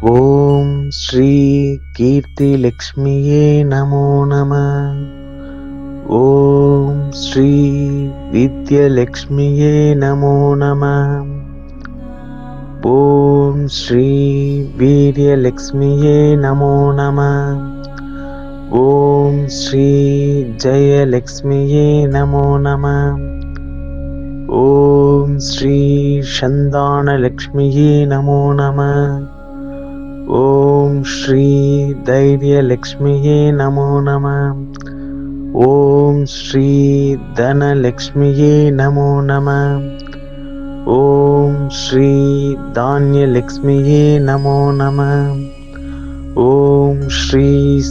ஓம் ஸ்ரீ கீர்த்தி லக்ஷ்மியே நமோ நம. ஓம் ஸ்ரீ வித்யலக்ஷ்மியே நமோ நம. ஓம் ஸ்ரீ வீரியலக்ஷ்மியே நமோ நம. ஓம் ஸ்ரீ ஜெயலக்ஷ்மியே நமோ நம. ஓம் ஸ்ரீ சந்தானலக்ஷ்மியே நமோ நம. ஓம் ஸ்ரீ தைரியலக்ஷ்மியே நமோ நம ஓம் ஸ்ரீ தனலக்ஷ்மியே நமோ நம ஓம் ஸ்ரீ தானியலக்ஷ்மியே நமோ நம ஓம் ஸ்ரீ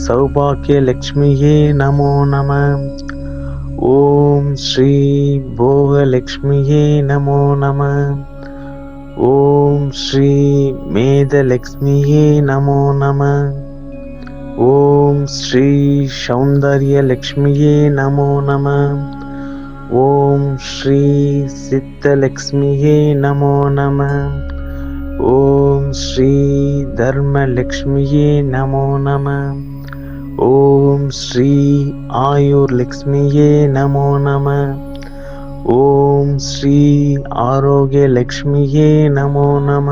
சௌபாகியலக்ஷ்மியே நமோ நம ஓம் ஸ்ரீ போகலக்ஷ்மியே நமோ நம ஓம் ஸ்ரீ மேதலக்ஷ்மியே நமோ நம. ஓம் ஸ்ரீ சௌந்தர்யலக்ஷ்மியே நமோ நம. ஓம் ஸ்ரீ சித்தலக்ஷ்மியே நமோ நம. ஓம் ஸ்ரீ தர்மலக்ஷ்மியே நமோ நம. ஓம் ஸ்ரீ ஆயுர்லக்ஷ்மியே நமோ நம. ஓம் ஸ்ரீ ஆரோக்கிய லக்ஷ்மியே நமோ நம.